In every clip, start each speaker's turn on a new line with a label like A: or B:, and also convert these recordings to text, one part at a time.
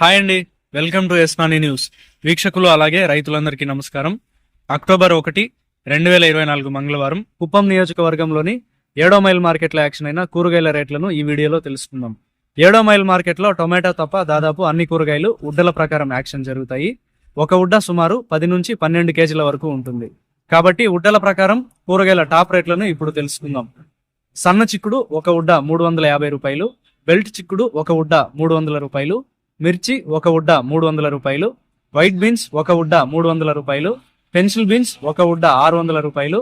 A: Hi అండి. Welcome to ఎస్మాని news. వీక్షకులు అలాగే రైతులందరికీ నమస్కారం. అక్టోబర్ ఒకటి రెండు వేల ఇరవై నాలుగు మంగళవారం కుప్పం నియోజకవర్గంలోని ఏడో మైల్ మార్కెట్లో యాక్షన్ అయిన కూరగాయల రేట్లను ఈ వీడియోలో తెలుసుకుందాం. ఏడో మైల్ మార్కెట్లో టొమాటో తప్ప దాదాపు అన్ని కూరగాయలు ఉడ్డల ప్రకారం యాక్షన్ జరుగుతాయి. ఒక ఉడ్డ సుమారు పది నుంచి పన్నెండు కేజీల వరకు ఉంటుంది. కాబట్టి ఉడ్డల ప్రకారం కూరగాయల టాప్ రేట్లను ఇప్పుడు తెలుసుకుందాం. సన్న చిక్కుడు ఒక ఉడ్డ మూడు వందల యాభై రూపాయలు బెల్ట్ చిక్కుడు ఒక ఉడ్డ మూడు వందల రూపాయలు మిర్చి ఒక ఉడ్డ మూడు వందల రూపాయలు వైట్ బీన్స్ ఒక ఉడ్డ మూడు వందల రూపాయలు పెన్సిల్ బీన్స్ ఒక ఉడ్డ ఆరు వందల రూపాయలు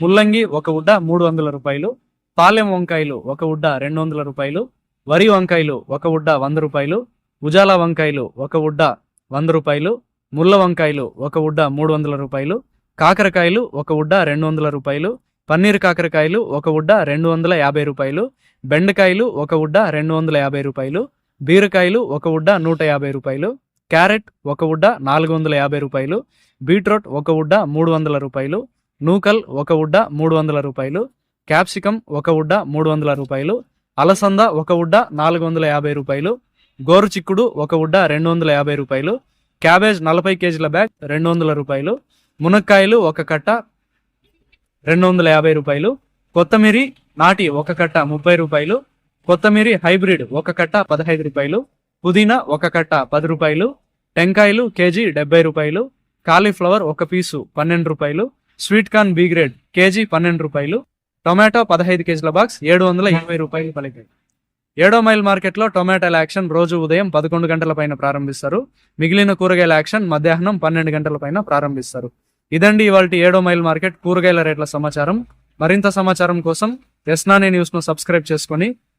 A: ముల్లంగి ఒక ఉడ్డ మూడు వందల రూపాయలు పాలెం వంకాయలు ఒక ఉడ్డ రెండు వందల రూపాయలు వరి వంకాయలు ఒక ఉడ్డ వంద రూపాయలు ఉజాల వంకాయలు ఒక ఉడ్డ వంద రూపాయలు ముళ్ళ వంకాయలు ఒక ఉడ్డ మూడు వందల రూపాయలు కాకరకాయలు ఒక ఉడ్డ రెండు వందల రూపాయలు పన్నీర్ కాకరకాయలు ఒక ఉడ్డ రెండు వందల యాభై రూపాయలు బెండకాయలు ఒక ఉడ్డ రెండు వందల యాభై రూపాయలు బీరకాయలు ఒక ఉడ్డ నూట యాభై రూపాయలు క్యారెట్ ఒక ఉడ్డ నాలుగు వందల యాభై రూపాయలు బీట్రూట్ ఒక ఉడ్డ మూడు వందల రూపాయలు నూకల్ ఒక ఉడ్డ మూడు వందల రూపాయలు క్యాప్సికం ఒక ఉడ్డ మూడు వందల రూపాయలు అలసంద ఒక ఉడ్డ నాలుగు వందల యాభై రూపాయలు గోరు చిక్కుడు ఒక ఉడ్డ రెండు వందల యాభై రూపాయలు క్యాబేజ్ నలభై కేజీల బ్యాగ్ రెండు వందల రూపాయలు మునక్కాయలు ఒక కట్ట రెండు వందల యాభై రూపాయలు కొత్తమీరి నాటి ఒక కట్ట ముప్పై రూపాయలు కొత్తమీరి హైబ్రిడ్ ఒక కట్ట పదహైదు రూపాయలు పుదీనా ఒక కట్ట పది రూపాయలు టెంకాయలు కేజీ డెబ్బై రూపాయలు కాలీఫ్లవర్ ఒక పీసు పన్నెండు రూపాయలు sweet corn B grade KG పన్నెండు రూపాయలు టొమాటో పదహైదు కేజీల బాక్స్ ఏడు వందల ఇరవై రూపాయలు పలికాయి. ఏడో మైల్ మార్కెట్లో టొమాటోల యాక్షన్ రోజు ఉదయం పదకొండు గంటల పైన ప్రారంభిస్తారు. మిగిలిన కూరగాయల యాక్షన్ మధ్యాహ్నం పన్నెండు గంటల పైన ప్రారంభిస్తారు. ఇదండి ఇవాళ ఏడో మైల్ మార్కెట్ కూరగాయల రేట్ల సమాచారం. మరింత సమాచారం కోసం ఎస్నానే న్యూస్ను సబ్స్క్రైబ్ చేసుకొని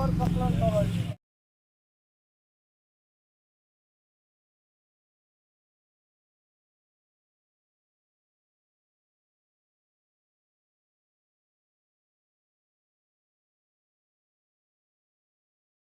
A: Bor kaplan kalacak.